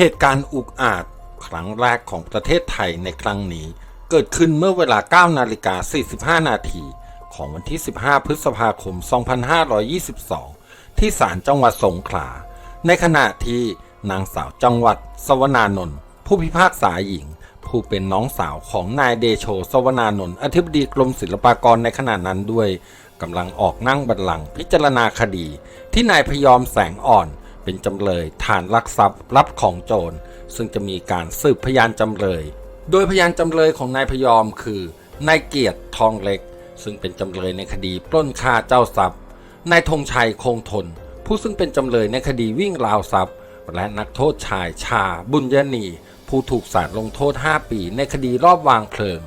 เหตุการณ์อุกอาจครั้งแรกของประเทศไทยในครั้งนี้ เกิดขึ้นเมื่อเวลา 9 นาฬิกา 45 นาทีของวันที่ 15 พฤษภาคม 2522 ที่ศาลจังหวัดสงขลา ในขณะที่นางสาวจังหวัด สวนานนท์ผู้พิพากษาหญิง ผู้เป็นน้องสาวของนายเดโช สวนานนท์อธิบดีกรมศิลปากรในขณะนั้นด้วยกำลังออกนั่งบัลลังก์พิจารณาคดี ที่นายพยอมแสงอ่อน เป็นจำเลยฐานลักทรัพย์รับของโจร ซึ่งจะมีการสืบพยานจำเลย โดยพยานจำเลยของนายพยอมคือนายเกียรติทองเล็ก ซึ่งเป็นจำเลยในคดีปล้นฆ่าเจ้าทรัพย์นายธงชัยคงทน ผู้ซึ่งเป็นจำเลยในคดีวิ่งราวทรัพย์ และนักโทษชายชา บุญยณีผู้ถูกศาลลงโทษ 5 ปีในคดีรอบวางเพลิง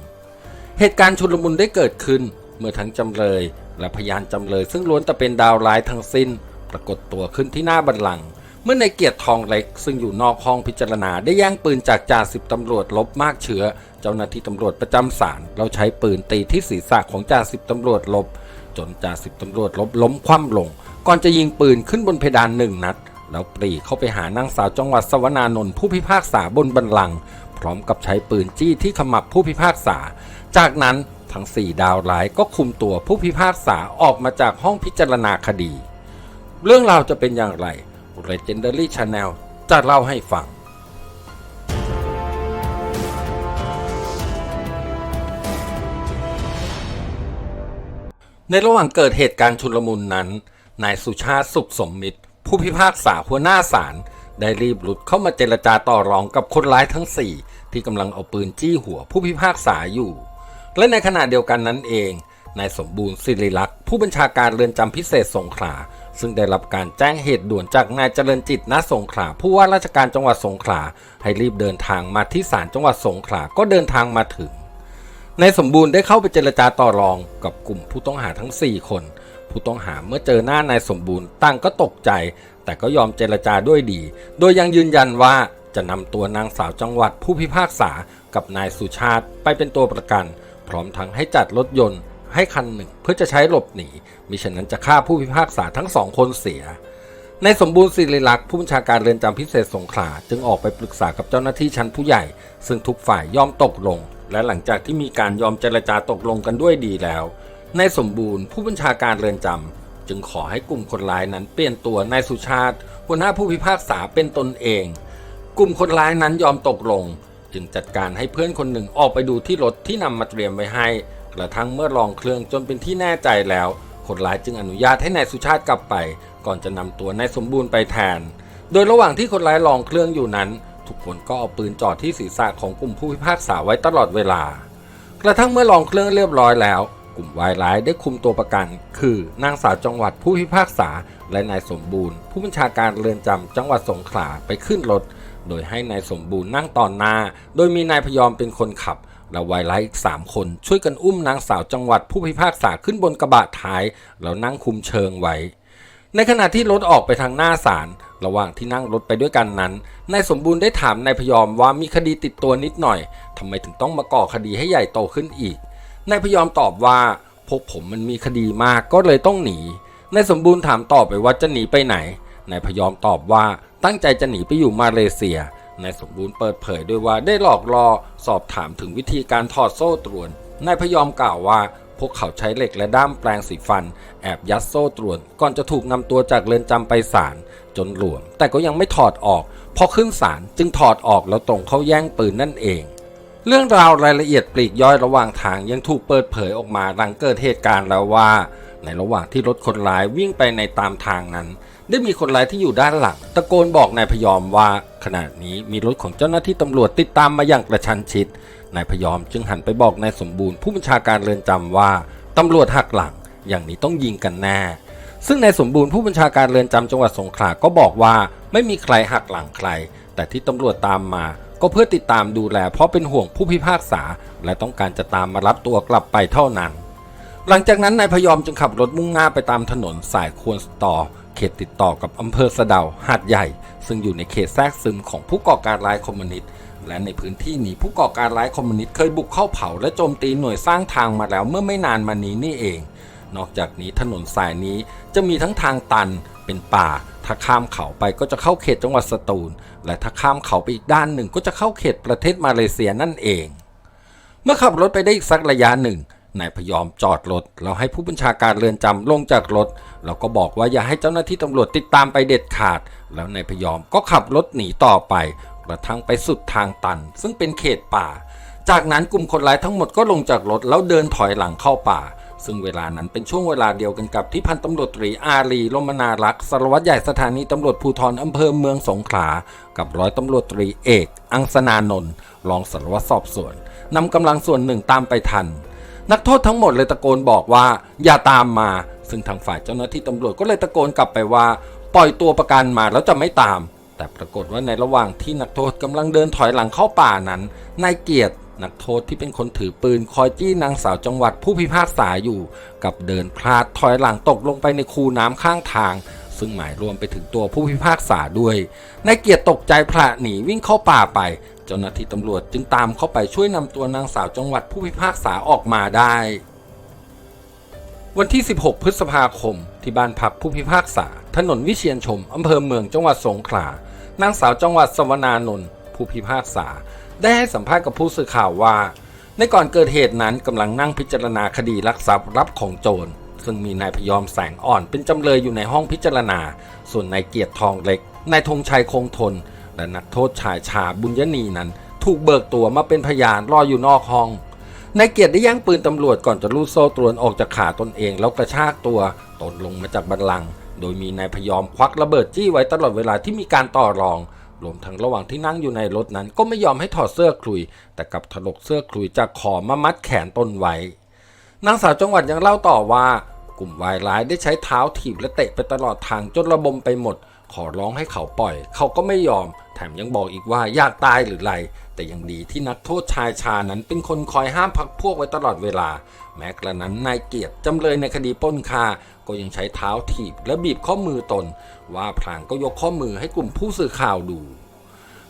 เหตุการณ์ชุลมุนได้เกิดขึ้น เมื่อทั้งจำเลยและพยานจำเลยซึ่งล้วนแต่เป็นดาวร้ายทั้งสิ้น ปรากฏตัวขึ้นที่หน้าบัลลังก์เมื่อในเกียรติทองเล็ก ซึ่งอยู่นอกห้องพิจารณาได้แย่งปืนจากจ่าสิบตำรวจลบมากเชื้อ เจ้าหน้าที่ตำรวจประจำศาลเราใช้ปืนตีที่ศีรษะของจ่าสิบตำรวจลบ จนจ่าสิบตำรวจลบล้มคว่ำลง ก่อนจะยิงปืนขึ้นบนเพดานหนึ่งนัด แล้วปรีเข้าไปหานางสาวจังหวัดสวนานนท์ผู้พิพากษาบนบัลลัง พร้อมกับใช้ปืนจี้ที่ขมับผู้พิพากษา จากนั้นทั้งสี่ดาวร้ายก็คุมตัวผู้พิพากษาออกมาจากห้องพิจารณาคดี เรื่องราวจะเป็นอย่างไร Legendary Channel จะเล่าให้ฟังในระหว่างเกิดเหตุการณ์ชุลมุนนั้น นายสุชาติสุขสมมิตร ผู้พิพากษาหัวหน้าศาลได้รีบหลุดเข้ามาเจรจาต่อรองกับคนร้ายทั้ง 4 ที่กำลังเอาปืนจี้หัวผู้พิพากษาอยู่ และในขณะเดียวกันนั้นเอง นายสมบูรณ์ศิริลักษ์ผู้บัญชาการเรือนจำพิเศษสงขลา ซึ่งได้รับการแจ้งเหตุด่วนจากนายเจริญจิตณสงขลาผู้ว่าราชการจังหวัดสงขลาให้รีบเดินทางมาที่ศาลจังหวัดสงขลาก็เดินทางมาถึงนายสมบูรณ์ได้เข้าไปเจรจาต่อรองกับกลุ่มผู้ต้องหาทั้ง 4 คน ผู้ต้องหาเมื่อเจอหน้านายสมบูรณ์ตั้งก็ตกใจ แต่ก็ยอมเจรจาด้วยดี โดยยังยืนยันว่าจะนำตัวนางสาวจังหวัดผู้พิพากษากับนายสุชาติไปเป็นตัวประกัน พร้อมทั้งให้จัดรถยนต์ ให้คันหนึ่งเพื่อจะใช้หลบหนีมิฉะนั้นจะฆ่าผู้พิพากษาทั้งสองคนเสีย ในสมบูรณ์ศิริลักษณ์ผู้บัญชาการเรือนจำพิเศษสงขลาจึงออกไปปรึกษากับเจ้าหน้าที่ชั้นผู้ใหญ่ ซึ่งทุกฝ่ายยอมตกลง และหลังจากที่มีการยอมเจรจาตกลงกันด้วยดีแล้ว ในสมบูรณ์ผู้บัญชาการเรือนจำจึงขอให้กลุ่มคนร้ายนั้นเปลี่ยนตัวนายสุชาติหัวหน้าผู้พิพากษาเป็นตนเอง กลุ่มคนร้ายนั้นยอมตกลง จึงจัดการให้เพื่อนคนหนึ่งออกไปดูที่รถที่นำมาเตรียมไว้ให้ กระทั่งเมื่อลองเครื่องจนเป็นที่แน่ใจแล้ว คนร้ายจึงอนุญาตให้นายสุชาติกลับไป ก่อนจะนำตัวนายสมบูรณ์ไปแทน โดยระหว่างที่คนร้ายลองเครื่องอยู่นั้น ทุกคนก็เอาปืนจ่อที่ศีรษะของกลุ่มผู้พิพากษาไว้ตลอดเวลา กระทั่งเมื่อลองเครื่องเรียบร้อยแล้ว กลุ่มวายร้ายได้คุมตัวประกัน คือนางสาวจังหวัดผู้พิพากษา และนายสมบูรณ์ ผู้บัญชาการเรือนจำจังหวัดสงขลาไปขึ้นรถโดยให้นายสมบูรณ์นั่งตอนหน้า โดยมีนายพยอมเป็นคนขับ และวายร้ายอีก 3 คนช่วยกันอุ้มนางสาวจังหวัดผู้พิพากษาขึ้นบนกระบะท้าย แล้วนั่งคุมเชิงไว้ ในขณะที่รถออกไปทางหน้าศาลระหว่างที่นั่งรถไปด้วยกันนั้นนายสมบูรณ์ได้ถามนายพยอมว่ามีคดีติดตัวนิดหน่อยทำไมถึงต้องมาก่อคดีให้ใหญ่โตขึ้นอีกนายพยอมตอบว่าพวกผมมันมีคดีมากก็เลยต้องหนีนายสมบูรณ์ถามต่อไปว่าจะหนีไปไหนนายพยอมตอบว่าตั้งใจจะหนีไปอยู่มาเลเซีย นายสมบูรณ์เปิดเผยด้วยว่าได้หลอกล่อสอบถามถึงวิธีการถอดโซ่ตรวน นายพยอมกล่าวว่า พวกเขาใช้เหล็กและด้ามแปลงสีฟัน แอบยัดโซ่ตรวน ก่อนจะถูกนำตัวจากเรือนจำไปศาลจนหลวม แต่ก็ยังไม่ถอดออก พอขึ้นศาลจึงถอดออกแล้วตรงเข้าแย่งปืนนั่นเอง เรื่องราวรายละเอียดปลีกย่อยระหว่างทางยังถูกเปิดเผยออกมาหลังเกิดเหตุการณ์แล้วว่า ในระหว่างที่รถคนร้ายวิ่งไปในตามทางนั้น ได้มีคนร้ายที่อยู่ด้านหลัง ตะโกนบอกนายพยอมว่าขณะนี้มีรถของเจ้าหน้าที่ตำรวจติดตามมาอย่างกระชันชิด นายพยอมจึงหันไปบอกนายสมบูรณ์ผู้บัญชาการเรือนจำว่าตำรวจหักหลัง อย่างนี้ต้องยิงกันแน่ ซึ่งนายสมบูรณ์ผู้บัญชาการเรือนจำจังหวัดสงขลาก็บอกว่าไม่มีใครหักหลังใคร แต่ที่ตำรวจตามมา ก็เพื่อติดตามดูแล เพราะเป็นห่วงผู้พิพากษา และต้องการจะตามมารับตัวกลับไปเท่านั้น หลังจากนั้นนายพยอมจึงขับรถมุ่งหน้าไปตามถนนสายควรสตอ ขตติดต่อกับอำเภอสะเดาหาดใหญ่ ซึ่งอยู่ในเขตแทรกซึมของผู้ก่อการร้ายคอมมิวนิสต์และในพื้นที่นี้ผู้ก่อการร้ายคอมมิวนิสต์เคยบุกเข้าเผาและโจมตีหน่วยสร้างทางมาแล้วเมื่อไม่นานมานี้นี่เอง นอกจากนี้ถนนสายนี้จะมีทั้งทางตันเป็นเป็นป่า ถ้าข้ามเขาไปก็จะเข้าเขตจังหวัดสตูล และถ้าข้ามเขาไปอีกด้านหนึ่งก็จะเข้าเขตประเทศมาเลเซียนั่นเอง เมื่อขับรถไปได้อีกสักระยะหนึ่ง นายพยอมจอดรถแล้วให้ผู้บัญชาการเรือนจำลงจากรถแล้วก็บอกว่าอย่าให้เจ้าหน้าที่ตำรวจติดตามไปเด็ดขาด แล้วนายพยอมก็ขับรถหนีต่อไปกระทั่งไปสุดทางตัน ซึ่งเป็นเขตป่า จากนั้นกลุ่มคนร้ายทั้งหมดก็ลงจากรถแล้วเดินถอยหลังเข้าป่า ซึ่งเวลานั้นเป็นช่วงเวลาเดียวกันกับที่พันตำรวจตรีอารีลมนารักษ์สารวัตรใหญ่สถานีตำรวจภูธรอำเภอเมืองสงขลา กับร้อยตำรวจตรีเอก อังสนานนท์รองสารวัตรสอบสวนนำกำลังส่วนหนึ่งตามไปทัน นักโทษทั้งหมดเลยตะโกนบอกว่า อย่าตามมา ซึ่งทางฝ่ายเจ้าหน้าที่ตำรวจก็เลยตะโกนกลับไปว่า ปล่อยตัวประกันมาแล้วจะไม่ตาม แต่ปรากฏว่าในระหว่างที่นักโทษกำลังเดินถอยหลังเข้าป่านั้นนายเกียรตินักโทษที่เป็นคนถือปืนคอยจี้นางสาวจังหวัดผู้พิพากษาอยู่ กับเดินพลาดถอยหลังตกลงไปในคูน้ำข้างทาง ซึ่งหมายรวมไปถึงตัวผู้พิพากษาด้วยนายเกียรติตกใจพละหนีวิ่งเข้าป่าไป เจ้าหน้าที่ตำรวจจึงตามเข้าไปช่วยนำตัวนางสาวจังหวัดผู้พิพากษาออกมาได้ วันที่ 16 พฤษภาคม ที่บ้านพักผู้พิพากษา ถนนวิเชียนชมอำเภอเมืองจังหวัดสงขลานางสาวจังหวัดสวนานนท์ผู้พิพากษา ได้ให้สัมภาษณ์กับผู้สื่อข่าวว่า ในก่อนเกิดเหตุนั้นกำลังนั่งพิจารณาคดีลักทรัพย์รับของโจรซึ่งมีนายพยอมแสงอ่อนเป็นจำเลยอยู่ในห้องพิจารณา ส่วนนายเกียรติทองเล็กนายธงชัยคงทน และนักโทษชายชาบุญยณีนั้น ถูกเบิกตัวมาเป็นพยานรออยู่นอกห้องนายเกียรติได้แย่งปืนตำรวจก่อนจะลูดโซ่ตรวนออกจากขาตนเองแล้วกระชากตัวตนลงมาจากบันลัง โดยมีนายพยอมควักระเบิดจี้ไว้ตลอดเวลาที่มีการต่อรอง รวมทั้งระหว่างที่นั่งอยู่ในรถนั้น ก็ไม่ยอมให้ถอดเสื้อคลุย แต่กลับถลกเสื้อคลุยจากคอมามัดแขนตนไว้ นางสาวจังหวัดยังเล่าต่อว่า กลุ่มวายร้ายได้ใช้เท้าถีบและเตะไปตลอดทางจนระบมไปหมด ขอร้องให้เขาปล่อย เขาก็ไม่ยอม แถมยังบอกอีกว่าอยากตายหรือไร แต่ยังดีที่นักโทษชายชานั้นเป็นคนคอยห้ามพักพวกไว้ตลอดเวลา แม้กระนั้นนายเกียรติจำเลยในคดีป้นฆ่าก็ยังใช้เท้าถีบและบีบข้อมือตน ว่าพลางก็ยกข้อมือให้กลุ่มผู้สื่อข่าวดู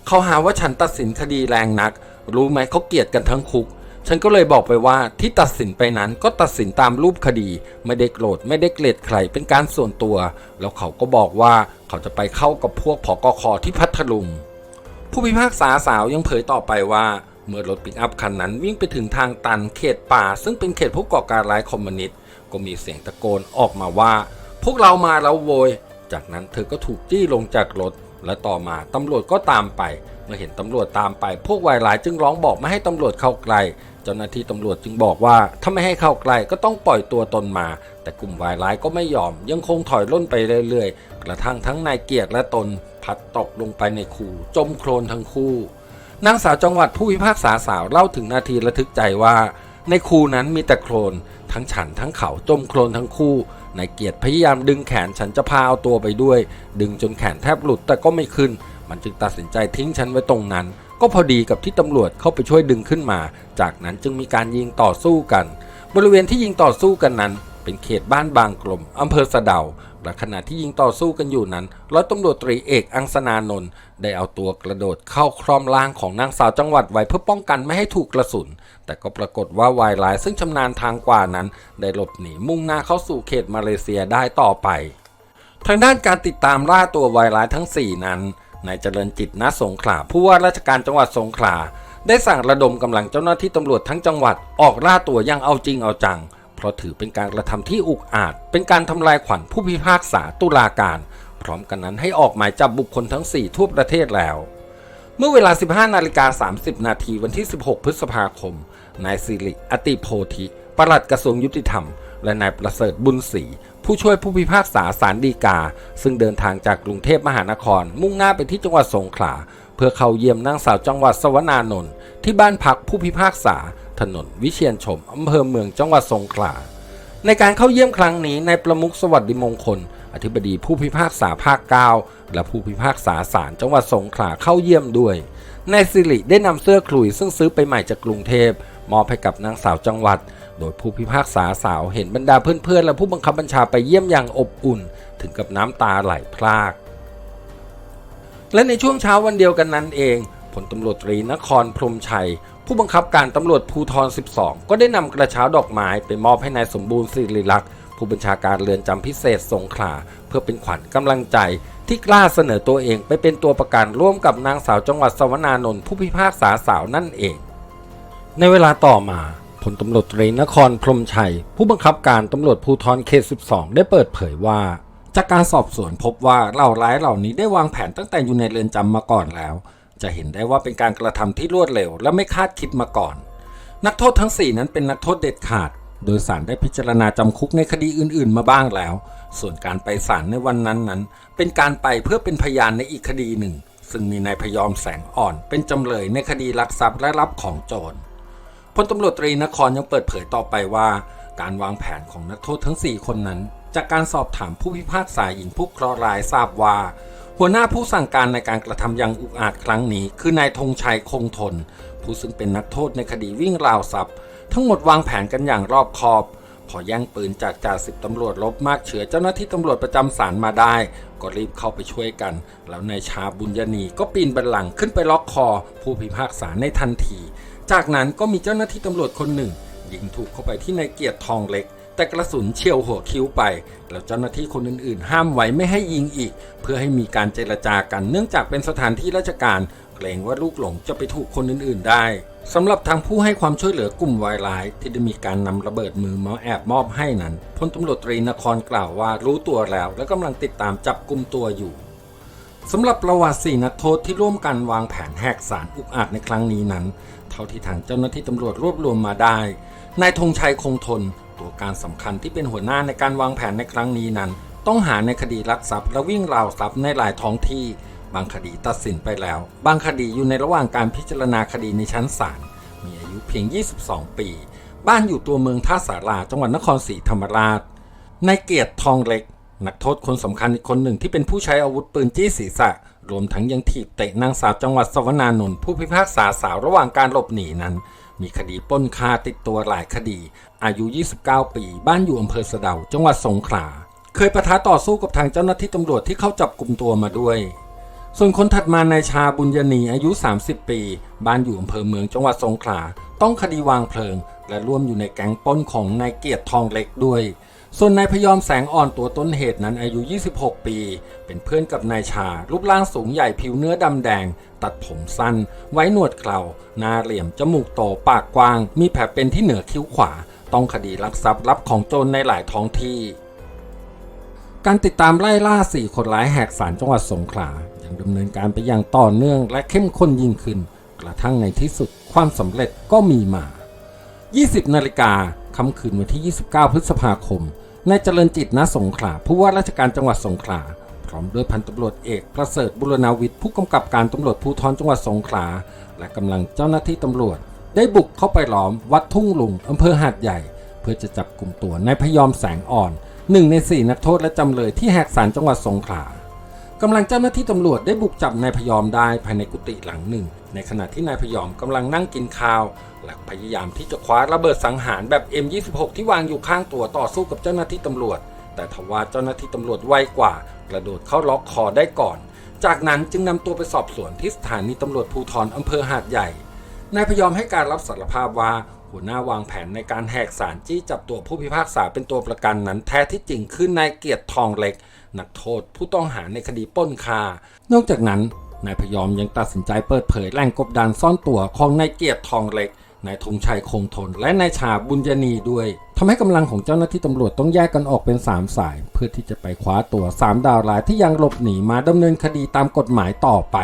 เขาหาว่าฉันตัดสินคดีแรงนัก รู้ไหมเขาเกลียดกันทั้งคุก ฉันก็เลยบอกไปว่าที่ตัดสินไปนั้นก็ตัดสินตามรูปคดี ไม่ได้โกรธไม่ได้เกลียดใครเป็นการส่วนตัว แล้วเขาก็บอกว่าเขาจะไปเข้ากับพวกผอกคที่พัทลุงผู้พิพากษาสาวยังเผยต่อไปว่า เมื่อรถปิกอัพคันนั้นวิ่งไปถึงทางตันเขตป่า ซึ่งเป็นเขตผู้ก่อการร้ายคอมมิวนิสต์ก็มีเสียงตะโกนออกมาว่า พวกเรามาแล้วโวย จากนั้นเธอก็ถูกจี้ลงจากรถ และต่อมาตำรวจก็ตามไป เมื่อเห็นตำรวจตามไป พวกวายร้ายจึงร้องบอกไม่ให้ตำรวจเข้าใกล้ เจ้าหน้าที่ตำรวจจึงบอกว่าถ้าไม่ให้เข้าใกล้ก็ต้องปล่อยตัวตนมา แต่กลุ่มวายร้ายก็ไม่ยอม ยังคงถอยล่นไปเรื่อยๆ กระทั่งทั้งนายเกียรติและตนพัดตกลงไปในคูจมโคลนทั้งคู่ นางสาวจังหวัดผู้พิพากษาสาวเล่าถึงนาทีระทึกใจว่า ในคูนั้นมีแต่โคลนทั้งฉันทั้งเขาจมโคลนทั้งคู่นายเกียรติพยายามดึงแขนฉันจะพาเอาตัวไปด้วย ดึงจนแขนแทบหลุดแต่ก็ไม่ขึ้น มันจึงตัดสินใจทิ้งฉันไว้ตรงนั้น ก็พอดีกับที่ตำรวจเข้าไปช่วยดึงขึ้นมา จากนั้นจึงมีการยิงต่อสู้กัน บริเวณที่ยิงต่อสู้กันนั้น เป็นเขตบ้านบางกลมอำเภอสะเดาและขณะที่ยิงต่อสู้กันอยู่นั้นร้อยตำรวจตรีเอกอังสนานนท์ได้เอาตัวกระโดดเข้าคร่อมร่างของนางสาวจังหวัดไว้เพื่อป้องกันไม่ให้ถูกกระสุน แต่ก็ปรากฏว่าวายร้ายซึ่งชำนาญทางกว่านั้น ได้หลบหนีมุ่งหน้าเข้าสู่เขตมาเลเซียได้ต่อไป ทางด้านการติดตามล่าตัววายร้ายทั้ง 4 นั้น นายเจริญจิตณสงขลาผู้ว่าราชการจังหวัดสงขลาได้สั่งระดมกำลังเจ้าหน้าที่ตำรวจทั้งจังหวัดออกล่าตัวอย่างเอาจริงเอาจัง เพราะถือเป็นการกระทำที่อุกอาจ เป็นการทำลายขวัญผู้พิพากษาตุลาการ พร้อมกันนั้นให้ออกหมายจับบุคคลทั้ง 4 ทั่วประเทศแล้ว เมื่อเวลา 15นาฬิกา30 นาทีวันที่ 16 พฤษภาคม นายสิริอติโพธิปลัดกระทรวงยุติธรรม และนายประเสริฐบุญศรี ผู้ช่วยผู้พิพากษาสารดีกา ซึ่งเดินทางจากกรุงเทพมหานคร มุ่งหน้าไปที่จังหวัดสงขลาเพื่อเข้าเยี่ยมนางสาวจังหวัดสวนานนท์ที่บ้านพักผู้พิพากษา ถนนวิเชียนชมอำเภอเมืองจังหวัดสงขลาในการเข้าเยี่ยมครั้งนี้นายประมุขสวัสดิมงคล อธิบดีผู้พิพากษาภาค9และผู้พิพากษาศาลจังหวัดสงขลาเข้าเยี่ยมด้วยนายสิริได้นำเสื้อคลุยซึ่งซื้อไปใหม่จากกรุงเทพมอบให้กับนางสาวจังหวัด โดยผู้พิพากษาสาวเห็นบรรดาเพื่อนๆ และผู้บังคับบัญชาไปเยี่ยมอย่างอบอุ่น ถึงกับน้ำตาไหลพราก และในช่วงเช้าวันเดียวกันนั้นเองพลตำรวจตรีนครพรมชัย ผู้บังคับการตำรวจภูธร12 ก็ได้นำกระเช้าดอกไม้ไปมอบให้นายสมบูรณ์สิริลักษ์ผู้บัญชาการเรือนจำพิเศษสงขลาเพื่อเป็นขวัญกำลังใจที่กล้าเสนอตัวเองไปเป็นตัวประกันร่วมกับนางสาวจังหวัดสวรรณานนท์ผู้พิพากษาสาวนั่นเอง ในเวลาต่อมา พลตำรวจตรีนครพรมชัย ผู้บังคับการตำรวจภูธรเขต 12 ได้เปิดเผยว่า จากการสอบสวนพบว่าเหล่าร้ายเหล่านี้ได้วางแผนตั้งแต่อยู่ในเรือนจำมาก่อนแล้ว จะเห็นได้ว่าเป็นการกระทำที่รวดเร็ว และไม่คาดคิดมาก่อน นักโทษทั้ง 4 นั้นเป็นนักโทษเด็ดขาด โดยสารได้พิจารณาจำคุกในคดีอื่น ๆ มาบ้างแล้ว ส่วนการไปศาลในวันนั้นนั้น เป็นการไปเพื่อเป็นพยานในอีกคดีหนึ่ง ซึ่งมีนายพยอมแสงอ่อน เป็นจำเลยในคดีลักทรัพย์และรับของโจร พลตำรวจตรีนครยังเปิดเผยต่อไปว่า การวางแผนของนักโทษทั้ง 4 คนนั้น จากการสอบถามผู้พิพากษาหญิงผู้เคราะห์ร้ายทราบว่า หัวหน้าผู้สั่งการในการกระทำอย่างอุกอาจครั้งนี้ คือนายธงชัยคงทน ผู้ซึ่งเป็นนักโทษในคดีวิ่งราวทรัพย์ ทั้งหมดวางแผนกันอย่างรอบคอบ พอแย่งปืนจากจ่าสิบตำรวจลบมากเฉือเจ้าหน้าที่ตำรวจประจำศาลมาได้ ก็รีบเข้าไปช่วยกัน แล้วนายชาบุญยนีก็ปีนบันลังขึ้นไปล็อกคอ ผู้พิพากษาในทันที จากนั้นก็มีเจ้าหน้าที่ตำรวจคนหนึ่ง ยิงถูกเข้าไปที่นายเกียรติทองเล็ก แต่กระสุนเฉียวหัวคิ้วไป แล้วเจ้าหน้าที่คนอื่นๆ ห้ามไว้ไม่ให้ยิงอีก เพื่อให้มีการเจรจากันเนื่องจากเป็นสถานที่ราชการเกรงว่าลูกหลงจะไปถูกคนอื่นๆได้สำหรับทางผู้ให้ความช่วยเหลือกลุ่มวายร้ายที่ได้มีการนำระเบิดมือมาแอบมอบให้นั้นพลตำรวจตรีนครกล่าวว่ารู้ตัวแล้ว และกำลังติดตามจับกลุ่มตัวอยู่สำหรับประวัติสี่นักโทษที่ร่วมกันวางแผนแหกสารอุกอาจในครั้งนี้นั้น ท่าที่ทางเจ้าหน้าที่ตำรวจรวบรวมมาได้ นายธงชัยคงทน ตัวการสำคัญที่เป็นหัวหน้าในการวางแผนในครั้งนี้นั้น ต้องหาในคดีลักทรัพย์และวิ่งราวทรัพย์ในหลายท้องที่ บางคดีตัดสินไปแล้ว บางคดีอยู่ในระหว่างการพิจารณาคดีในชั้นศาล มีอายุเพียง 22 ปี บ้านอยู่ตัวเมืองท่าสาราจังหวัดนครศรีธรรมราช นายเกียรติทองเล็ก นักโทษคนสำคัญอีกคนหนึ่งที่เป็นผู้ใช้อาวุธปืนจี้ศีรษะ รวมทั้งยังถีบเตะนางสาวจังหวัดสวรรณานนท์ผู้พิพากษาสาวระหว่างการหลบหนีนั้น มีคดีปล้นฆ่าติดตัวหลายคดี อายุ 29 ปี บ้านอยู่อำเภอสะเดา จังหวัดสงขลา เคยประทะต่อสู้กับทางเจ้าหน้าที่ตำรวจที่เข้าจับกลุ่มตัวมาด้วย ส่วนคนถัดมานายชาบุญยนีอายุ 30 ปี บ้านอยู่อำเภอเมืองจังหวัดสงขลา ต้องคดีวางเพลิง และร่วมอยู่ในแก๊งปล้นของนายเกียรติทองเล็กด้วย ส่วนนายพยอมแสงอ่อนตัวต้นเหตุนั้นอายุ 26 ปี เป็นเพื่อนกับนายชา รูปร่างสูงใหญ่ผิวเนื้อดำแดง ตัดผมสั้น ไว้หนวดเคราหน้าเหลี่ยม จมูกโต ปากกว้าง มีแผลเป็นที่เหนือคิ้วขวา ต้องคดีลักทรัพย์รับของโจรในหลายท้องที่ การติดตามไล่ล่า4คนร้ายแหกสารจังหวัดสงขลายังดำเนินการไปอย่างต่อเนื่องและเข้มข้นยิ่งขึ้น กระทั่งในที่สุดความสำเร็จก็มีมา 20 นาฬิกาค่ำคืนวันที่ 29 พฤษภาคม นายเจริญจิตณสงขลาผู้ว่าราชการจังหวัดสงขลาพร้อมด้วยพันตำรวจเอกประเสริฐบุรณาวิทย์ผู้กำกับการตำรวจภูธรจังหวัดสงขลาและกำลังเจ้าหน้าที่ตำรวจ ได้บุกเข้าไปล้อมวัดทุ่งลุงอำเภอหาดใหญ่ เพื่อจะจับกลุ่มตัวนายพยอมแสงอ่อนหนึ่งในสี่นักโทษและจำเลยที่แหกสารจังหวัดสงขลากำลังเจ้าหน้าที่ตำรวจได้บุกจับนายพยอมได้ภายในกุฏิหลังหนึ่ง ในขณะที่นายพยอมกำลังนั่งกินข้าว และพยายามที่จะคว้าระเบิดสังหารแบบ M26 ที่วางอยู่ข้างตัวต่อสู้กับเจ้าหน้าที่ตำรวจ แต่ทว่าเจ้าหน้าที่ตำรวจไวกว่า กระโดดเข้าล็อกคอได้ก่อน จากนั้นจึงนำตัวไปสอบสวนที่สถานีตำรวจภูธรอำเภอหาดใหญ่นายพยอมให้การรับสารภาพว่าหัวหน้าวางแผนในการแหกสารจี้จับตัวผู้พิพากษาเป็นตัวประกันนั้นแท้ที่จริงคือนายเกียรติทองเล็ก นักโทษผู้ต้องหาในคดีป้นคา นอกจากนั้นนายพยอมยังตัดสินใจเปิดเผยแหล่งกบดานซ่อนตัวของนายเกียรติทองเล็ก นายธงชัยคงทน และนายชาบุญยนีด้วยทำให้กำลังของเจ้าหน้าที่ตำรวจต้องแยกกันออกเป็น 3 สาย เพื่อที่จะไปคว้าตัว 3 ดาวร้ายที่ยังหลบหนีมาดำเนินคดีตามกฎหมายต่อไป